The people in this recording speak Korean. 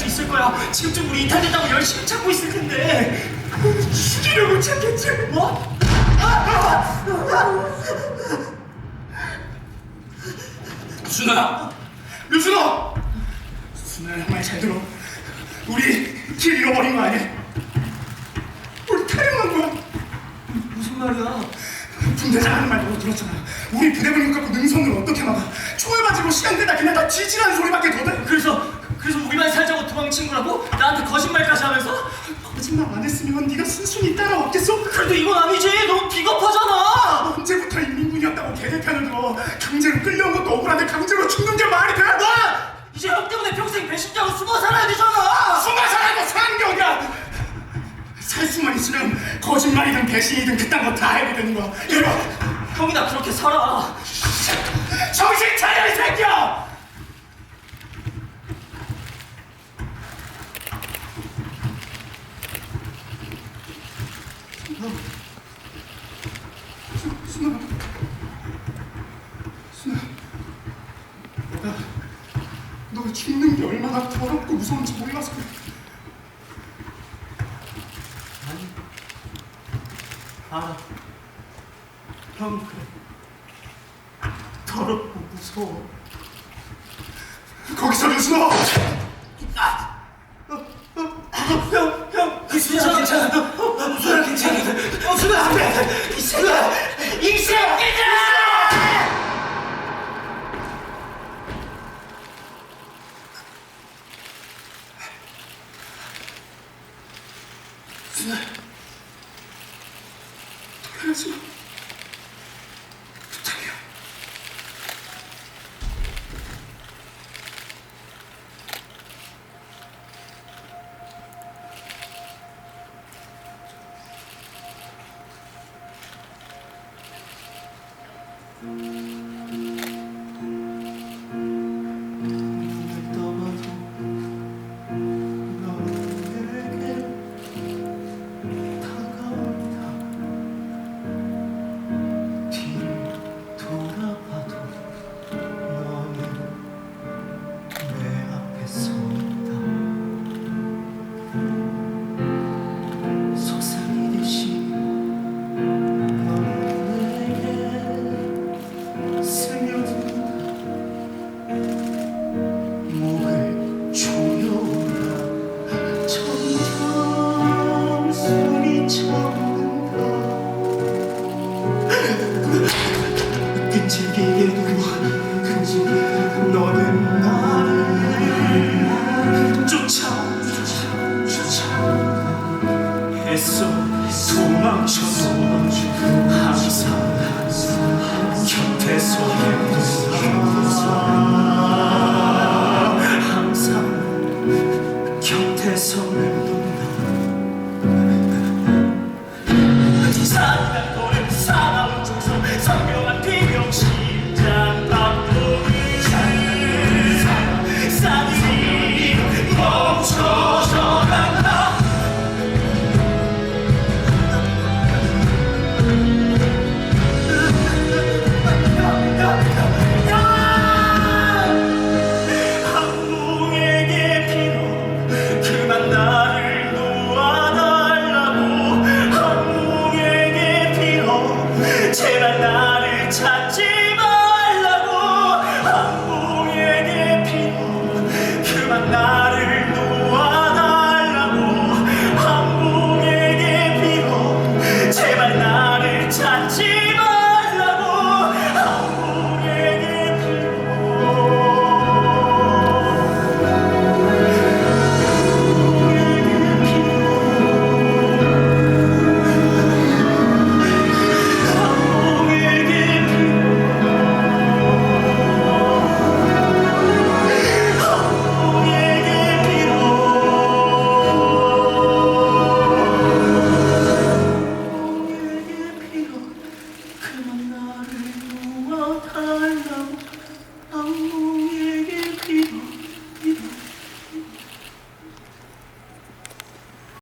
수 있을 거야. 지금쯤 우리 이탈됐다고 열심히 찾고 있을 텐데. 죽이려고 찾겠지. 뭐? 준아! 류준호! 준아야 말잘 들어 우리 길 잃어버린 거 아니야? 우리 탈영한 거야 무슨 말이야? 분대장 하는 말 너도 들었잖아 우리 부대분님 갖고 능선을 어떻게 막아 총을 맞고 시간 되다 그냥 다 지지라는 소리밖에 더 돼 그래서 그래서 우리만 살자고 도망친 거라고? 나한테 거짓말까지 하면서? 거짓말 안 했으면 네가 순순히 따라왔겠어? 그래도 이건 아니지. 너무 비겁하잖아. 언제부터 인민군이었다고 개대편을 들어 강제로 끌려온 것도 억울한데 강제로 죽는 게 말이 돼? 너! 이제 형 때문에 평생 배신자로 숨어 살아야 되잖아. 숨어 살아도 사는 게 어디야? 살 수만 있으면 거짓말이든 배신이든 그딴 거다 해도 되는 거야. 이거 형이나 그렇게 살아. 정신 차려 이 새끼야! 순아, 순아, 내가 너가 죽는 게 얼마나 더럽고 무서운지 몰라서 그래. 아니. 알아. 형. 더럽고 무서워. 거기서 류순호! 돌아가지 마. 부탁이야. 눈 끈질기게도 끈질기게 너는 나를 쫓아온다 쫓아온다 애써 도망쳐도 항상 곁에서 나를 사랑한 항공에게 비록